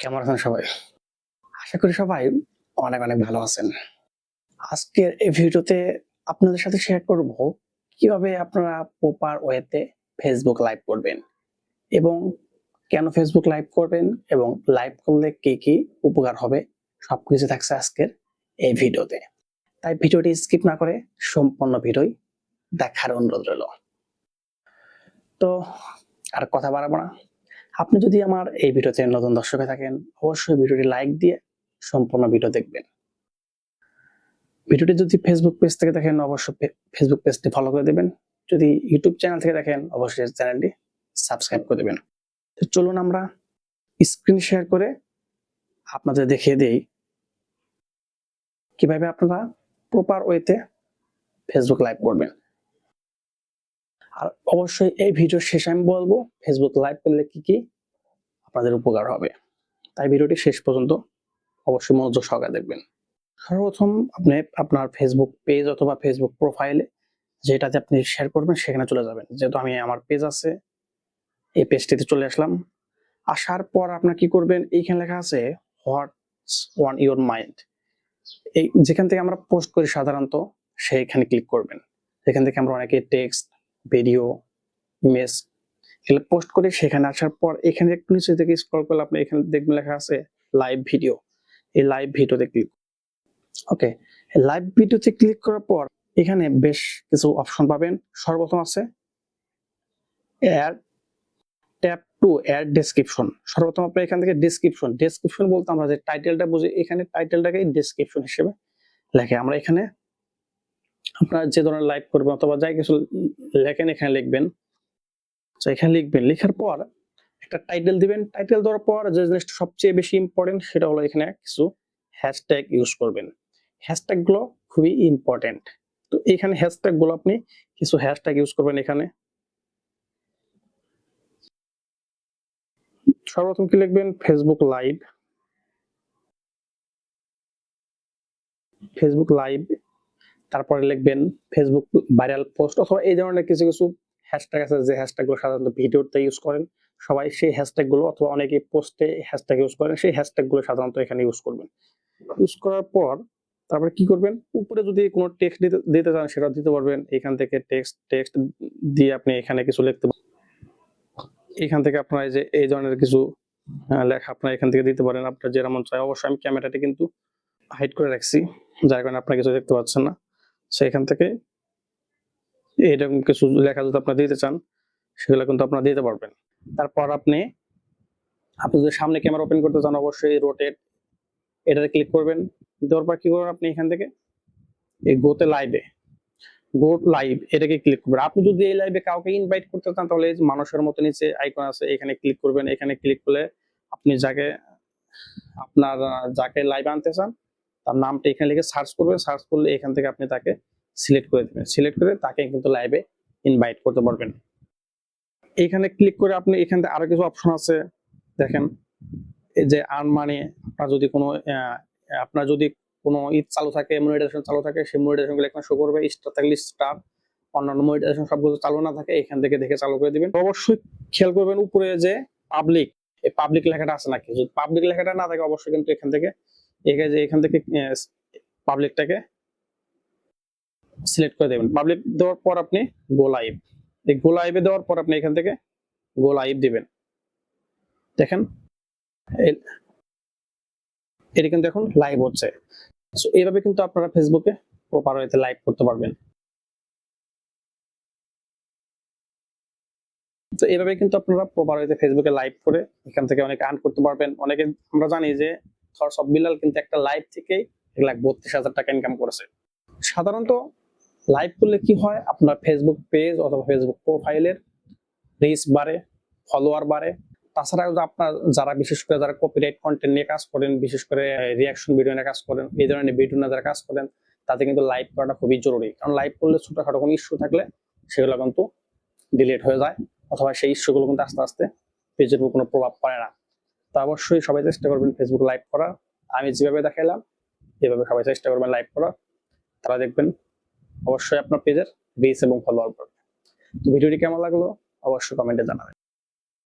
কেমন আছেন সবাই? আশা করি সবাই অনেক অনেক ভালো আছেন। আজকের এই ভিডিওতে আপনাদের সাথে শেয়ার করব কীভাবে আপনারা প্রপার ওয়েতে ফেসবুক লাইভ করবেন এবং কেন ফেসবুক লাইভ করবেন এবং লাইভ করলে কি কি উপকার হবে সবকিছু থাকছে আজকের এই ভিডিওতে। তাই ভিডিওটি স্কিপ না করে সম্পূর্ণ ভিডিওই দেখার অনুরোধ রইল। তো আর কথা বাড়াবো না। আপনি যদি আমার এই ভিডিওতে নতুন দর্শক হয়ে থাকেন, অবশ্যই ভিডিওটি লাইক দিয়ে সম্পূর্ণ ভিডিও দেখবেন। ভিডিওটি যদি ফেসবুক পেজ থেকে দেখেন, অবশ্যই ফেসবুক পেজটি ফলো করে দেবেন। যদি ইউটিউব চ্যানেল থেকে দেখেন, অবশ্যই চ্যানেলটি সাবস্ক্রাইব করে দেবেন। তো চলুন আমরা স্ক্রিন শেয়ার করে আপনাদের দেখিয়ে দিই কীভাবে আপনারা প্রপার ওয়েতে ফেসবুক লাইভ করবেন। আর অবশ্যই এই ভিডিওর শেষে আমি বলব ফেসবুক লাইভ করলে কি কি আপনাদের উপকার হবে। তাই ভিডিওটি শেষ পর্যন্ত অবশ্যই মনোযোগ সহকারে দেখবেন। সর্বপ্রথম আপনি আপনার ফেসবুক পেজ অথবা ফেসবুক প্রোফাইলে যেটাতে আপনি শেয়ার করবেন, সেখানে চলে যাবেন। যেহেতু আমি আমার পেজ আছে, এই পেজটিতে চলে আসলাম। আসার পর আপনার কি করবেন? এইখানে লেখা আছে হোয়াটস ওয়ান ইউর মাইন্ড এই যেখান থেকে আমরা পোস্ট করি সাধারণত, সেইখানে ক্লিক করবেন। যেখান থেকে আমরা অনেকে টেক্সট ভিডিও ইমেজ পোস্ট করি, সেখানে আসার পর এখানে একটু নিচে থেকে স্ক্রল করলে আপনি এখানে দেখবেন লেখা আছে লাইভ ভিডিও এই লাইভ ভিডিওতে ক্লিক ওকে লাইভ ভিডিওতে ক্লিক করার পর এখানে বেশ কিছু অপশন পাবেন। সর্বপ্রথম আছে add tap to add description সর্বপ্রথম আপনি এখান থেকে ডেসক্রিপশন ডেসক্রিপশন বলতে আমরা যে টাইটেলটা বুঝি, এখানে টাইটেলটাকে ডেসক্রিপশন হিসেবে লেখে। আমরা এখানে আপনারা যে ধরনের লাইভ করবেন অথবা যাই কিছু লেখেন, এখানে লিখবেন। তো এখানে লিখবেন, লেখার পর একটা টাইটেল দিবেন। টাইটেল দেওয়ার পর যে জিনিসটা সবচেয়ে বেশি ইম্পর্টেন্ট সেটা হলো এখানে কিছু হ্যাশট্যাগ ইউজ করবেন। হ্যাশট্যাগগুলো খুবই ইম্পর্টেন্ট তো এখানে হ্যাশট্যাগগুলো আপনি কিছু হ্যাশট্যাগ ইউজ করবেন এখানে। সর্বপ্রথম কি লিখবেন? ফেসবুক লাইভ ফেসবুক লাইভ তারপরে লিখবেন ফেসবুক ভাইরাল পোস্ট অথবা এই ধরনের কিছু কিছু হ্যাশট্যাগ আছে, যে হ্যাশট্যাগগুলো সাধারণত ভিডিওতে ইউজ করেন, সবাই সেই হ্যাশট্যাগগুলো অথবা অনেকে পোস্টে হ্যাশট্যাগ ইউজ করেন, সেই হ্যাশট্যাগগুলো সাধারণত এখানে ইউজ করবেন। ইউজ করার পর তারপরে কি করবেন? উপরে যদি কোনো টেক্সট দিতে চান সেটা দিতে পারবেন। এখান থেকে টেক্সট টেক্সট দিয়ে আপনি এখানে কিছু লিখতে পারেন এখান থেকে আপনার এই যে, এই ধরনের কিছু লেখা আপনার এখান থেকে দিতে পারেন। আপনার যেরকম চাই। অবশ্যই আমি ক্যামেরাটি কিন্তু হাইড করে রাখছি। যার কারণে আপনার কিছু দেখতে পাচ্ছেন না। সেখান থেকে এরকম কিছু লেখা যদি আপনারা দিতে চান, সেগুলো কিন্তু আপনারা দিতে পারবেন। তারপর আপনি আপনি যদি সামনে ক্যামেরা ওপেন করতে চান, অবশ্যই রোটেট এটাতে ক্লিক করবেন। দেওয়ার পর কি করবেন আপনি এখান থেকে? এই গোতে লাইভে গো লাইভ এটাকে ক্লিক করবেন। আপনি যদি এই লাইভে কাউকে ইনভাইট করতে চান, তাহলে মানুষের মতো নিচে আইকন আছে, এখানে ক্লিক করবেন। এখানে ক্লিক করলে আপনি যাকে, আপনার যাকে লাইভ আনতে চান, তার নামটা এখানে লিখে সার্চ করবেন। সার্চ করলে এখান থেকে আপনি তাকে সিলেক্ট করে দেবেন। সিলেক্ট করে তাকে কিন্তু লাইভে ইনভাইট করতে পারবেন। এখানে ক্লিক করে আপনি এখান থেকে আরও কিছু অপশন আছে। দেখেন, এই যে আর্ন মানি আপনার যদি কোনো আপনার যদি কোনো ঈদ চালু থাকে মনিটাইজেশন চালু থাকে, সেই মনিটাইজেশনগুলো এখানে শো করবে। স্টার থাকলে স্টার অন্যান্য মনিটাইজেশন সবগুলো চালু না থাকে, এখান থেকে দেখে চালু করে দিবেন। অবশ্যই খেয়াল করবেন উপরে যে পাবলিক এই পাবলিক লেখাটা আছে নাকি? যদি পাবলিক লেখাটা না থাকে, অবশ্যই কিন্তু এখান থেকে, এখানে যে এখান থেকে পাবলিকটাকে সিলেক্ট করে দেবেন। পাবলিক দেওয়ার পর আপনি গো লাইভ এই গো লাইভে দেওয়ার পর আপনি এখান থেকে গো লাইভ দিবেন। দেখেন এটা কিন্তু এখন লাইভ হচ্ছে। সো এইভাবে কিন্তু আপনারা ফেসবুকে প্রপার ওয়েতে লাইভ করতে পারবেন। তো এইভাবে কিন্তু আপনারা প্রপার ওয়েতে ফেসবুকে লাইভ করে এখান থেকে অনেক আর্ন করতে পারবেন। অনেকে, আমরা জানি যে সব বিলাল কিন্তু একটা লাইভ থেকেই এক লাখ বত্রিশ হাজার টাকা ইনকাম করেছে। সাধারণত লাইভ করলে কি হয়? আপনার ফেসবুক পেজ অথবা ফেসবুক প্রোফাইলের রিচ বাড়ে ফলোয়ার বাড়ে। তাছাড়া আপনার যারা বিশেষ করে যারা কপিরাইট কন্টেন্ট নিয়ে কাজ করেন, বিশেষ করে রিয়াকশন ভিডিও নিয়ে কাজ করেন, এই ধরনের ভিডিও নিয়ে যারা কাজ করেন, তাতে কিন্তু লাইভ করাটা খুবই জরুরি। কারণ লাইভ করলে ছোটখাটো কোনো ইস্যু থাকলে সেগুলো কিন্তু ডিলিট হয়ে যায়, অথবা সেই ইস্যুগুলো কিন্তু আস্তে আস্তে পেজের উপর কোনো প্রভাব পড়ে না। তো অবশ্যই সবাই চেষ্টা করবেন ফেসবুক লাইভ করার। আমি যেভাবে দেখাইলাম, এভাবে সবাই চেষ্টা করবেন লাইভ করার। তারা দেখবেন অবশ্যই আপনার পেজের বেস এবং ফলোয়ার বাড়বে। তো ভিডিওটি কেমন লাগল? অবশ্যই কমেন্টে জানাবেন।